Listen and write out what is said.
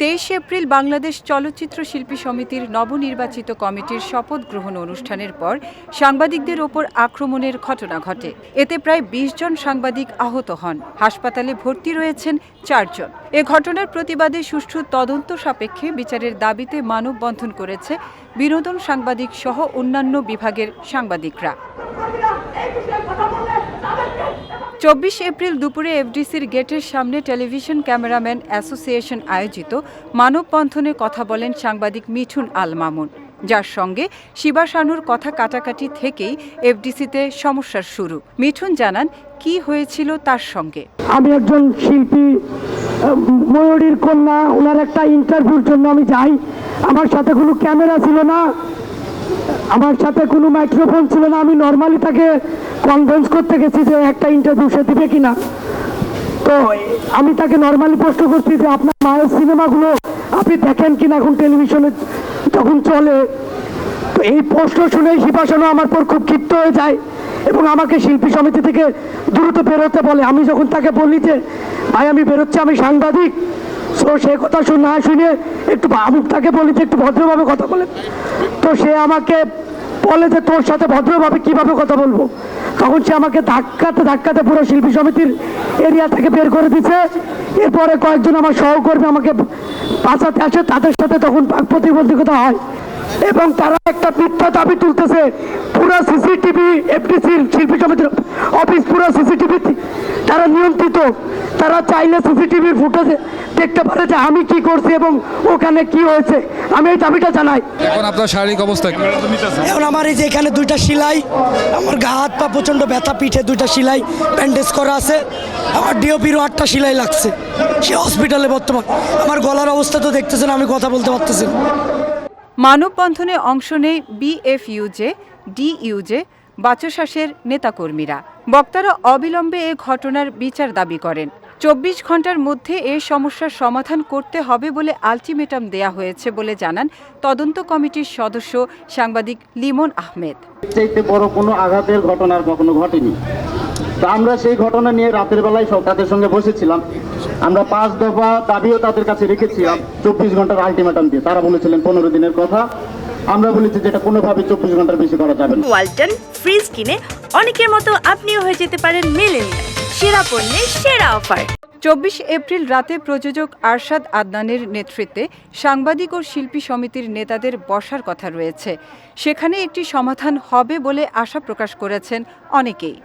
তেইশ এপ্রিল বাংলাদেশ চলচ্চিত্র শিল্পী সমিতির নবনির্বাচিত কমিটির শপথ গ্রহণ অনুষ্ঠানের পর সাংবাদিকদের ওপর আক্রমণের ঘটনা ঘটে। এতে প্রায় ২০ জন সাংবাদিক আহত হন। হাসপাতালে ভর্তি রয়েছেন চারজন এ ঘটনার প্রতিবাদে সুষ্ঠু তদন্ত সাপেক্ষে বিচারের দাবিতে মানববন্ধন করেছে বিনোদন সাংবাদিক সহ অন্যান্য বিভাগের সাংবাদিকরা। চব্বিশ এপ্রিল দুপুরে এফডিসির গেটের সামনে টেলিভিশন ক্যামেরাম্যান অ্যাসোসিয়েশন আয়োজিত মানববন্ধনে কথা বলেন সাংবাদিক মিঠুন আল মামুন। যার সঙ্গে শিবা শানুর কথা কাটাকাটি থেকেই এফডিসিতে সমস্যার শুরু। মিঠুন জানান, কি হয়েছিল তার সঙ্গে? আমি একজন শিল্পী ময়ূরীর কন্যা, ওনার একটা ইন্টারভিউর জন্য আমি যাই। আমার সাথে কোনো ক্যামেরা ছিল না। আমার সাথে কোনো মাইক্রোফোন ছিল না, আমি নর্মালি তাকে কনভেন্স করতে গেছি যে একটা ইন্টারভিউ সে দিবে কিনা। তো আমি তাকে নর্মালি প্রশ্ন করছি যে আপনার মায়ের সিনেমাগুলো আপনি দেখেন কিনা এখন টেলিভিশনে যখন চলে। তো এই প্রশ্ন শুনেই শিবাসনও আমার পর খুব ক্ষিপ্ত হয়ে যায় এবং আমাকে শিল্পী সমিতি থেকে দ্রুত বেরোতে বলে। আমি যখন তাকে বলি যে, ভাই, আমি বেরোচ্ছি, আমি সাংবাদিক। সো সে কথা শুনে না শুনে একটু আমি তাকে বলি যে একটু ভদ্রভাবে কথা বলেন। তো সে আমাকে বলে যে তোর সাথে ভদ্রভাবে কীভাবে কথা বলব? তখন সে আমাকে ধাক্কাতে ধাক্কাতে পুরো শিল্পী সমিতির এরিয়া থেকে বের করে দিছে এরপরে কয়েকজন আমার সহকর্মী আমাকে বাঁচাতে আসে। তাদের সাথে তখন প্রতিবন্ধকতা হয় এবং তারা একটা মিথ্যা দাবি তুলতেছে। পুরো সিসিটিভি, এফডিসির শিল্পী সমিতির অফিস পুরো সিসিটিভি তারা নিয়ন্ত্রিত। তারা চাইলে সিসিটিভির ফুটেজে দেখতে পারে যে আমি কি করছি এবং ওখানে কি হয়েছে। আমি এই দাবিটা জানাই। এখন আপনার শারীরিক অবস্থা কি? এখন আমার এই যে এখানে দুইটা সেলাই আমার গা হাত পা প্রচণ্ড ব্যথা পিঠে দুইটা সেলাই ব্যান্ডেজ করা আছে। আমার ডিওপিরও আটটা সেলাই লাগছে। সে হসপিটালে বর্তমান। আমার গলার অবস্থা তো দেখতেছেন আমি কথা বলতে পারতেছি মানববন্ধনে অংশ নেয় বিএফইউজে ডিইউজে বাচসাসের নেতাকর্মীরা। বক্তারা অবিলম্বে এ ঘটনার বিচার দাবি করেন। চব্বিশ ঘণ্টার মধ্যে এ সমস্যার সমাধান করতে হবে বলে আলটিমেটাম দেয়া হয়েছে বলে জানান তদন্ত কমিটির সদস্য সাংবাদিক লিমন আহমেদ। চাইতে বড় কোনো আঘাতের ঘটনার কখনো ঘটেনি। তো আমরা সেই ঘটনা নিয়ে রাতের বেলায় সব তাদের সঙ্গে বসেছিলাম। আমরা পাঁচ দফা দাবিও তাদের কাছে রেখেছিলাম চব্বিশ ঘণ্টার আলটিমেটাম দিয়ে। তারা বলেছিলেন পনেরো দিনের কথা। আমরা বলেছি যেটা কোনোভাবে চব্বিশ ঘণ্টার বেশি করা যাবে না। ওয়ালটন ফ্রিজ কিনে অনেকের মতো আপনিও হয়ে যেতে পারেন মেলেনিয়া সেরা পণ্যের সেরা অফার। চব্বিশ এপ্রিল রাতে প্রযোজক আরশাদ আদনানের নেতৃত্বে সাংবাদিক ও শিল্পী সমিতির নেতাদের বসার কথা রয়েছে। সেখানে একটি সমাধান হবে বলে আশা প্রকাশ করেছেন অনেকেই।